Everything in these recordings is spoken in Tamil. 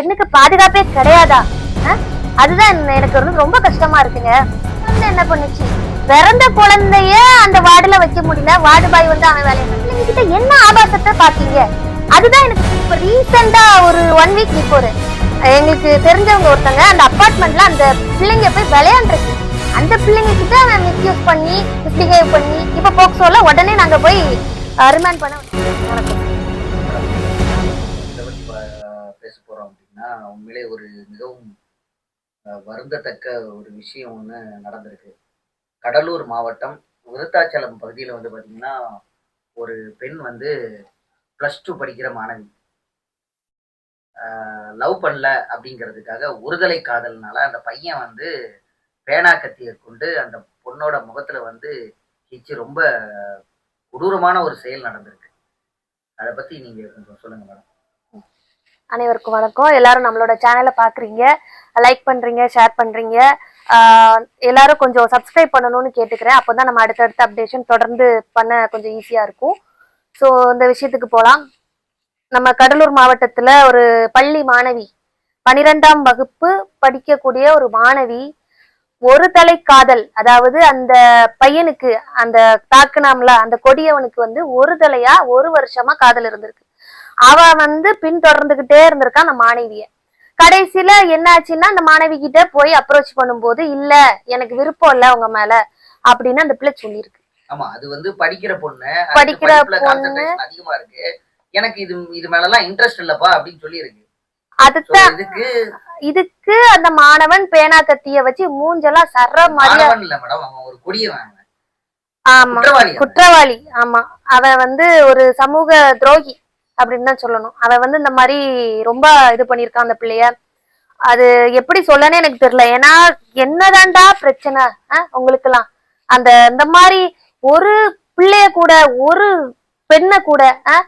பெண்ணுக்கு பாதுகாப்பே கிடையாதா? அதுதான் எனக்கு வந்து ரொம்ப கஷ்டமா இருக்குங்க. வந்து என்ன பண்ணுச்சு? பிறந்த குழந்தைய அந்த வார்டுல வைக்க முடியல. வார்டு பாய் வந்து அவன் வேலையை பிள்ளைங்க கிட்ட என்ன ஆபாசத்தை பாத்தீங்க அதுதான் எனக்கு இப்ப ரீசெண்டா ஒரு ஒன் வீக் பிஃபோர் எங்களுக்கு தெரிஞ்சவங்க ஒருத்தங்க அந்த அப்பார்ட்மெண்ட்ல அந்த பிள்ளைங்க போய் விளையாண்டுருக்கு. அந்த பிள்ளைங்க கிட்ட அவன் மிஸ்யூஸ் பண்ணி மிஸ்பிஹேவ் பண்ணி இப்ப போக்சோல உடனே நாங்க போய் ரிமாண்ட் பண்ண வணக்கம் அப்படின்னா உண்மையிலே ஒரு மிகவும் வருந்தத்தக்க ஒரு விஷயம் ஒன்று நடந்திருக்கு. கடலூர் மாவட்டம் விருத்தாச்சலம் பகுதியில் வந்து பார்த்தீங்கன்னா ஒரு பெண் வந்து ப்ளஸ் டூ படிக்கிற மாணவி. லவ் பண்ணல அப்படிங்கிறதுக்காக ஒருதலை காதல்னால அந்த பையன் வந்து பேனா கத்தியை கொண்டு அந்த பொண்ணோட முகத்துல வந்து கிச்சு ரொம்ப கொடூரமான ஒரு செயல் நடந்திருக்கு. அதை பத்தி நீங்கள் கொஞ்சம் சொல்லுங்க மேடம். அனைவருக்கும் வணக்கம். எல்லாரும் நம்மளோட சேனலை பார்க்குறீங்க லைக் பண்ணுறீங்க ஷேர் பண்ணுறீங்க எல்லாரும் கொஞ்சம் சப்ஸ்கிரைப் பண்ணணும்னு கேட்டுக்கிறேன். அப்போ தான் நம்ம அடுத்தடுத்த அப்டேஷன் தொடர்ந்து பண்ண கொஞ்சம் ஈஸியாக இருக்கும். ஸோ இந்த விஷயத்துக்கு போகலாம் நம்ம கடலூர் மாவட்டத்தில் ஒரு பள்ளி மாணவி பனிரெண்டாம் வகுப்பு படிக்கக்கூடிய ஒரு மாணவி ஒரு தலை காதல் அதாவது அந்த பையனுக்கு அந்த தாக்குனாம்ல அந்த கொடியவனுக்கு வந்து ஒரு தலையா ஒரு வருஷமா காதல் இருந்திருக்கு. அவ வந்து பின்தொடர்ந்துகிட்டே இருந்திருக்கா அந்த மாணவிய. கடைசியில என்னாச்சுன்னா அந்த மாணவி கிட்ட போய் அப்ரோச் பண்ணும்போது இல்ல எனக்கு விருப்பம் இல்ல உங்க மேல அப்படின்னு அந்த பிள்ளை சொல்லியிருக்கு. ஆமா அது வந்து படிக்கிற பொண்ணு படிக்கிற பொண்ணு. அதிகமா இருக்கு. எனக்கு இது இது மேலலாம் இன்ட்ரெஸ்ட் இல்லப்பா அப்படின்னு சொல்லி இருக்கு So, அதுதான் இதுக்கு அந்த மாணவன் பேனா கத்திய வச்சு மூஞ்செல்லாம் சர்ற மாணவன் இல்ல மேடம் அவன் ஒரு கொடியவன் அவன். ஆமா. குற்றவாளி அவன். ஆமா. அவ வந்து ஒரு சமூக துரோகி. அப்படின்னு தான் சொல்லணும். அவன் வந்து இந்த மாதிரி ரொம்ப இது பண்ணியிருக்கான் அந்த பிள்ளைய. அது எப்படி சொல்லனே எனக்கு தெரியல. ஏன்னா என்னதான்டா பிரச்சனை? உங்களுக்கெல்லாம். அந்த இந்த மாதிரி ஒரு பிள்ளைய கூட ஒரு பெண்ணை கூட அஹ்,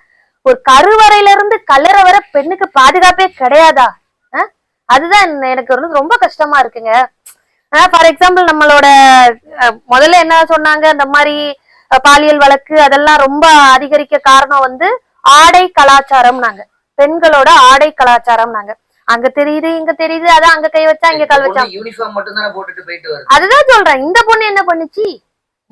ஒரு கருவறையில இருந்து கல்லறை வர பெண்ணுக்கு பாதுகாப்பே கிடையாதா? அஹ்? அதுதான் எனக்கு வந்து ரொம்ப கஷ்டமா இருக்குங்க. ஃபார் எக்ஸாம்பிள் நம்மளோட முதல்ல என்ன சொன்னாங்க? இந்த மாதிரி பாலியல் வழக்கு அதெல்லாம் ரொம்ப அதிகரிக்க காரணம் வந்து ஆடை கலாச்சாரம் நாங்க பெண்களோட ஆடை கலாச்சாரம் நாங்க அங்க தெரியுது இங்க தெரியுது அதான் அங்க கை வச்சா இங்க கால் வச்சா. யூனிஃபார்ம் மட்டும் தானே போட்டுட்டு போயிட்டு வருது. அதுதான் சொல்றேன். இந்த பொண்ணு என்ன பண்ணுச்சு?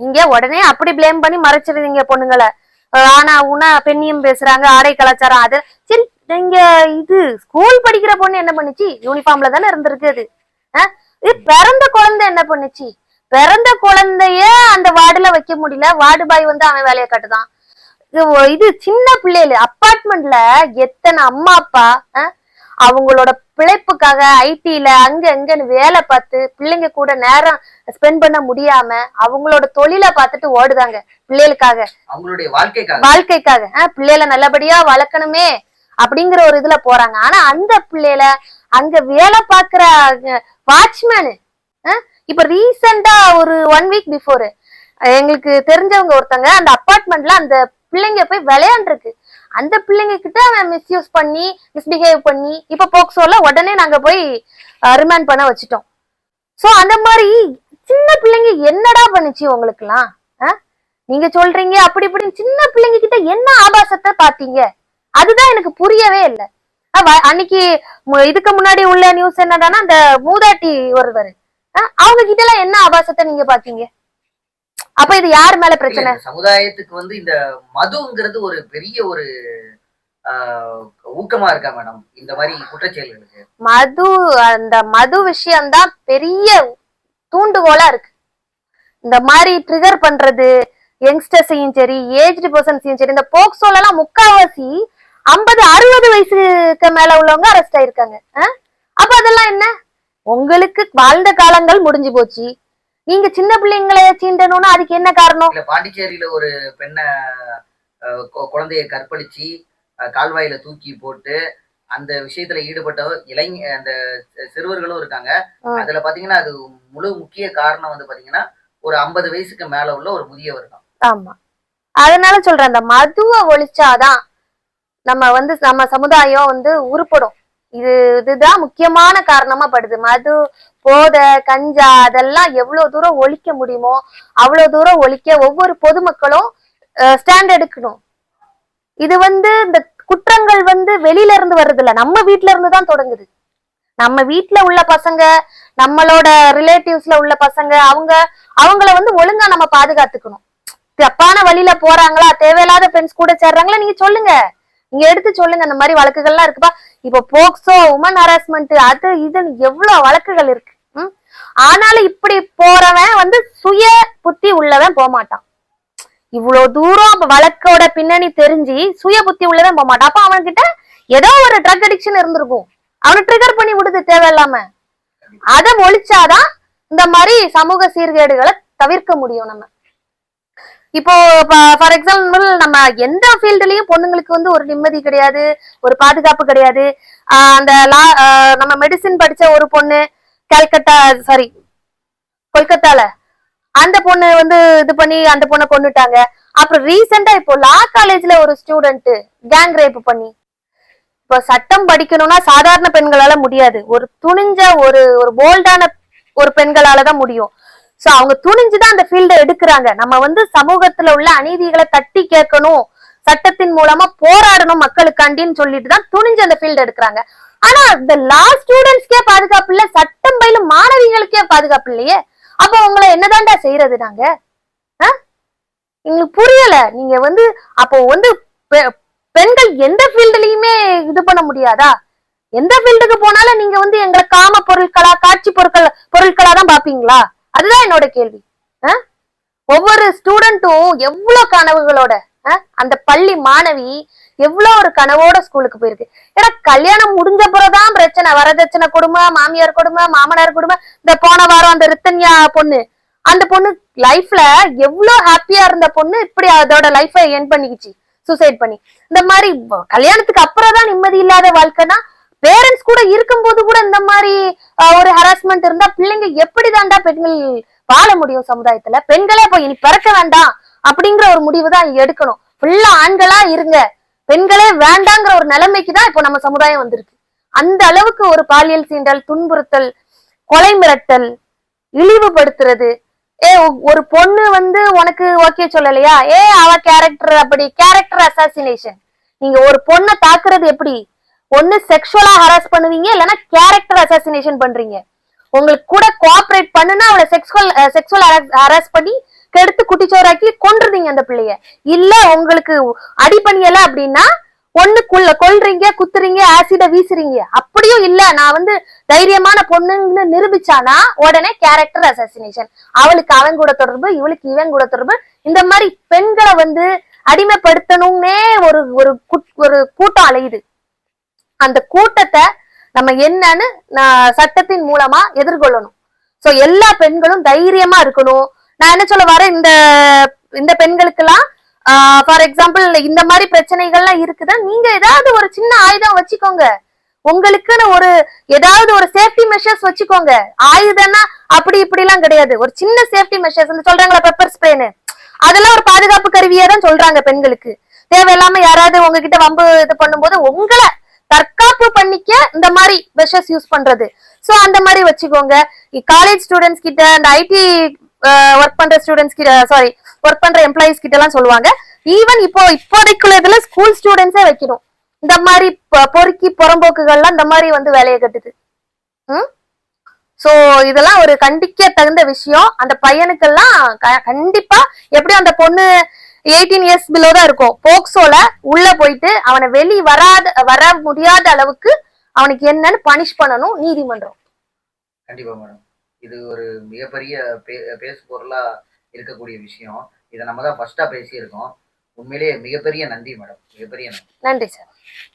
நீங்க உடனே அப்படி ப்ளேம் பண்ணி மறைச்சிருவீங்க பொண்ணுங்களை. ஆனா உனா பெண்ணியம் பேசுறாங்க ஆடை கலாச்சாரம் அது. சரி நீங்க இது ஸ்கூல் படிக்கிற பொண்ணு என்ன பண்ணுச்சு? யூனிஃபார்ம்ல தானே இருந்திருக்கு அது? இது பிறந்த குழந்தை என்ன பண்ணுச்சு? பிறந்த குழந்தைய அந்த வார்டுல வைக்க முடியல. வார்டு பாய் வந்து அவன் வேலையை காட்டுதான். இது சின்ன பிள்ளைல அப்பார்ட்மெண்ட்ல எத்தனை அம்மா அப்பா அவங்களோட பிழைப்புக்காக ஐடில அங்க அங்கன்னு வேலை பார்த்து பிள்ளைங்க கூட நேரம் ஸ்பெண்ட் பண்ண முடியாம அவங்களோட தொழிலை பார்த்துட்டு ஓடுதாங்க பிள்ளைகளுக்காக. அவங்களுடைய வாழ்க்கைக்காக. வாழ்க்கைக்காக பிள்ளைகளை நல்லபடியா வளர்க்கணுமே அப்படிங்கிற ஒரு இதுல போறாங்க. ஆனா அந்த பிள்ளைல அங்க வேலை பாக்குற வாட்ச்மேனு இப்ப ரீசெண்டா ஒரு ஒன் வீக் பிஃபோர் எங்களுக்கு தெரிஞ்சவங்க ஒருத்தங்க அந்த அப்பார்ட்மெண்ட்ல அந்த பிள்ளைங்க போய் விளையாண்டுருக்கு. அந்த பிள்ளைங்க கிட்ட அவன் மிஸ்யூஸ் பண்ணி மிஸ்பிஹேவ் பண்ணி இப்ப போக்சோல உடனே நாங்க போய் ரிமாண்ட் பண்ண வச்சுட்டோம். சோ அந்த மாதிரி சின்ன பிள்ளைங்க என்னடா பண்ணுச்சு உங்களுக்குலாம் அஹ்? நீங்க சொல்றீங்க அப்படி இப்படி சின்ன பிள்ளைங்க கிட்ட என்ன ஆபாசத்தை பாத்தீங்க அதுதான் எனக்கு புரியவே இல்லை. அன்னைக்கு மு- இதுக்கு முன்னாடி உள்ள நியூஸ் என்னடானா அந்த மூதாட்டி ஒருவர். அவங்க கிட்ட எல்லாம் என்ன ஆபாசத்தை நீங்க பாத்தீங்க அப்ப இது யார் மேல பிரச்சனை? சமுதாயத்துக்கு வந்து இந்த மதுங்கிறது ஒரு பெரிய ஒரு ஊக்கமா இருக்கா மேடம் இந்த மாதிரி குற்றச்செயல்களுக்கு? மது அந்த மது விஷயம்தான் பெரிய தூண்டுகோலா இருக்கு. இந்த மாதிரி ட்ரிகர் பண்றது யங்ஸ்டர்ஸையும் சரி ஏஜ்டு பர்சன்ஸையும் சரி இந்த போக்சோல எல்லாம் முக்காவாசி ஐம்பது அறுபது வயசுக்கு மேல உள்ளவங்க அரெஸ்ட் ஆயிருக்காங்க? அப்ப அதெல்லாம் என்ன? உங்களுக்கு வாழ்ந்த காலங்கள் முடிஞ்சு போச்சு. நீங்க சின்ன பிள்ளைங்களை சீண்டணும்னா அதுக்கு என்ன காரணம்? இல்ல பாண்டிச்சேரியில ஒரு பெண்ணை குழந்தைய கற்பழிச்சு கால்வாயில தூக்கி போட்டு அந்த விஷயத்துல ஈடுபட்ட இளைஞ அந்த சிறுவர்களும் இருக்காங்க. அதுல பாத்தீங்கன்னா அது முழு முக்கிய காரணம் வந்து பாத்தீங்கன்னா ஒரு ஐம்பது வயசுக்கு மேல உள்ள ஒரு முதியவர் தான். ஆமா. அதனால சொல்றேன் அந்த மதுவை ஒழிச்சாதான் நம்ம வந்து நம்ம சமுதாயம் வந்து உருப்படும். இது இதுதான் முக்கியமான காரணமா படுது. மது போதை கஞ்சா அதெல்லாம் எவ்வளவு தூரம் ஒழிக்க முடியுமோ அவ்வளவு தூரம் ஒழிக்க ஒவ்வொரு பொதுமக்களும் ஸ்டாண்ட் எடுக்கணும். இது வந்து இந்த குற்றங்கள் வந்து வெளியில இருந்து வர்றது இல்ல நம்ம வீட்டுல இருந்து தான் தொடங்குது. நம்ம வீட்டுல உள்ள பசங்க நம்மளோட ரிலேட்டிவ்ஸ்ல உள்ள பசங்க அவங்க அவங்கள வந்து ஒழுங்கா நம்ம பாதுகாத்துக்கணும். தப்பான வழியில போறாங்களா தேவையில்லாத ஃப்ரெண்ட்ஸ் கூட சேர்றாங்களா நீங்க சொல்லுங்க. நீங்க எடுத்து சொல்லுங்க இந்த மாதிரி வழக்குகள்லாம் இருக்குப்பா. இப்போ போக்சோ உமன் ஹராஸ்மெண்ட் அது இதுன்னு எவ்வளவு வழக்குகள் இருக்கு. ம்? ஆனாலும் இப்படி போறவன் வந்து சுய புத்தி உள்ளவன் போகமாட்டான் இவ்வளவு தூரம் வழக்கோட பின்னணி தெரிஞ்சு சுய புத்தி உள்ளவன் போக மாட்டான் அப்ப அவன்கிட்ட ஏதோ ஒரு ட்ரக் அடிக்ஷன் இருந்திருக்கும். அவனை ட்ரிகர் பண்ணி விடுது தேவையில்லாம. அதை ஒழிச்சாதான் இந்த மாதிரி சமூக சீர்கேடுகளை தவிர்க்க முடியும் நம்ம. இப்போ ஃபார் எக்ஸாம்பிள் நம்ம எந்த ஃபீல்டுலயும் பொண்ணுங்களுக்கு வந்து ஒரு நிம்மதி கிடையாது ஒரு பாதுகாப்பு கிடையாது. அந்த லா நம்ம மெடிசின் படிச்ச ஒரு பொண்ணு கல்கத்தா சாரி கொல்கத்தால அந்த பொண்ணு வந்து இது பண்ணி அந்த பொண்ணை கொண்டுட்டாங்க அப்புறம் ரீசெண்டா இப்போ லா காலேஜ்ல ஒரு ஸ்டூடெண்ட் கேங் ரேப் பண்ணி. இப்போ சட்டம் படிக்கணும்னா சாதாரண பெண்களால முடியாது. ஒரு துணிஞ்ச ஒரு ஒரு போல்டான ஒரு பெண்களால தான் முடியும். சோ அவங்க துணிஞ்சுதான் அந்த ஃபீல்ட எடுக்கிறாங்க. நம்ம வந்து சமூகத்துல உள்ள அநீதிகளை தட்டி கேட்கணும் சட்டத்தின் மூலமா போராடணும் மக்களுக்காண்டின்னு சொல்லிட்டு தான் துணிஞ்சு அந்த ஃபீல்டு எடுக்கிறாங்க. ஆனா இந்த லா ஸ்டூடெண்ட்ஸ்க்கே பாதுகாப்பு இல்ல சட்டம் பயிலும் மாணவிகளுக்கே பாதுகாப்பு இல்லையே? அப்ப உங்களை என்னதான்டா செய்யறது நாங்க? ஆ? எங்களுக்கு புரியல. நீங்க வந்து அப்போ வந்து பெ- பெண்கள் எந்த ஃபீல்டுலயுமே இது பண்ண முடியாதா? எந்த ஃபீல்டுக்கு போனாலும் நீங்க வந்து எங்களை காம பொருட்களா காட்சி பொருட்கள் பொருட்களா தான் பாப்பீங்களா அதுதான் என்னோட கேள்வி. ஒவ்வொரு ஸ்டூடெண்ட்டும் எவ்வளோ கனவுகளோட அந்த பள்ளி மாணவி எவ்வளவு ஒரு கனவோட ஸ்கூலுக்கு போயிருக்கு. ஏன்னா கல்யாணம் முடிஞ்ச பிறகுதான் பிரச்சனை. வரதட்சணை கொடுமை மாமியார் கொடுமை மாமனார் கொடுமை இந்த போன வாரம் அந்த ரித்தன்யா பொண்ணு. அந்த பொண்ணு லைஃப்ல எவ்வளோ ஹாப்பியா இருந்த பொண்ணு இப்படி அதோட லைஃபை என் பண்ணிக்கிச்சு. சூசைட் பண்ணி. இந்த மாதிரி கல்யாணத்துக்கு அப்புறம் தான் நிம்மதி இல்லாத வாழ்க்கைனா பேரண்ட்ஸ் கூட இருக்கும்போது கூட இந்த மாதிரி ஒரு ஹராஸ்மெண்ட் இருந்தா பிள்ளைங்க எப்படி தாண்டா பெண்கள் வாழ முடியும் சமுதாயத்துல? பெண்களே இப்போ இனி பிறக்க வேண்டாம் அப்படிங்கிற ஒரு முடிவு தான் எடுக்கணும் ஃபுல்லா ஆண்களா இருங்க. பெண்களே வேண்டாங்கிற ஒரு நிலைமைக்கு தான் இப்போ நம்ம சமுதாயம் வந்திருக்கு. அந்த அளவுக்கு ஒரு பாலியல் சீண்டல் துன்புறுத்தல் கொலை மிரட்டல் இழிவுபடுத்துறது. ஏ ஒ- ஒரு பொண்ணு வந்து உனக்கு ஓகே சொல்லலையா? ஏ அவ கேரக்டர் அப்படி கேரக்டர் அசாசினேஷன் நீங்க ஒரு பொண்ணை தாக்குறது எப்படி? ஒன்னு செக்ஷுவலா ஹராஸ் பண்ணுவீங்க இல்லைன்னா கேரக்டர் அசாசினேஷன் பண்றீங்க. உங்களுக்கு கூட கோஆபரேட் பண்ணுனா அவளை செக்ஷுவல் செக்ஷுவல் ஹராஸ் பண்ணி கெடுத்து குட்டிச்சோராக்கி கொண்டுருந்தீங்க அந்த பிள்ளைய. இல்ல உங்களுக்கு அடி பண்ணியல அப்படின்னா பொண்ணுக்குள்ள கொல்றீங்க குத்துறீங்க ஆசிட வீசுறீங்க. அப்படியும் இல்ல. நான் வந்து தைரியமான பொண்ணுன்னு நிரூபிச்சானா உடனே கேரக்டர் அசாசினேஷன் அவளுக்கு அவன் கூட தொடர்பு இவளுக்கு இவன் கூட தொடர்பு. இந்த மாதிரி பெண்களை வந்து அடிமைப்படுத்தணும்னே ஒரு ஒரு குட்- ஒரு கூட்டம் அலையுது. அந்த கூட்டத்தை நம்ம என்னன்னு நான் சட்டத்தின் மூலமா எதிர்கொள்ளணும். சோ எல்லா பெண்களும் தைரியமா இருக்கணும். நான் என்ன சொல்ல வரேன்? இந்த இந்த பெண்களுக்கெல்லாம் ஃபார் எக்ஸாம்பிள் இந்த மாதிரி பிரச்சனைகள்லாம் இருக்குதா? நீங்க ஏதாவது ஒரு சின்ன ஆயுதம் வச்சுக்கோங்க. உங்களுக்குன்னு ஒரு ஏதாவது ஒரு சேஃப்டி மெஷர்ஸ் வச்சுக்கோங்க. ஆயுதம்னா அப்படி இப்படி எல்லாம் கிடையாது. ஒரு சின்ன சேஃப்டி மெஷர்ஸ் இந்த சொல்றாங்களா பெப்பர் ஸ்ப்ரேன்னு அதெல்லாம் ஒரு பாதுகாப்பு கருவியா தான் சொல்றாங்க பெண்களுக்கு. தேவையில்லாம யாராவது உங்ககிட்ட வம்பு இது பண்ணும்போது உங்களை தற்காப்பு பண்ணிக்க இந்த மாதிரி மெஷர்ஸ் யூஸ் பண்றது. சோ அந்த மாதிரி வச்சுக்கோங்க. காலேஜ் ஸ்டூடெண்ட்ஸ் கிட்ட இந்த ஐடி ஒர்க் பண்ற ஸ்டூடெண்ட்ஸ் கிட்ட சாரி ஒர்க் பண்ற எம்ப்ளாயிஸ் கிட்ட எல்லாம் சொல்லுவாங்க. ஈவன் இப்போ இப்போதைக்குள்ள இதுல ஸ்கூல் ஸ்டூடெண்ட்ஸே வைக்கணும். இந்த மாதிரி பொறுக்கி புறம்போக்குகள்லாம் இந்த மாதிரி வந்து வேலையை கட்டுது. ம்? சோ இதெல்லாம் ஒரு கண்டிக்க தகுந்த விஷயம். அந்த பையனுக்கெல்லாம் க- கண்டிப்பா எப்படியும் அந்த பொண்ணு எயிட்டீன் இயர்ஸ் பிலோ தான் இருக்கும். போக்சோல உள்ள போயிட்டு அவனை வெளி வராத வர முடியாத அளவுக்கு அவனுக்கு என்னன்னு பனிஷ் பண்ணணும் நீதிமன்றம். கண்டிப்பா மேடம் இது ஒரு மிகப்பெரிய பேசு பொருளா இருக்கக்கூடிய விஷயம். இதை நம்ம தான் ஃபர்ஸ்டா பேசியிருக்கோம். உண்மையிலேயே மிகப்பெரிய நன்றி மேடம் மிகப்பெரிய நன்றி. நன்றி சார்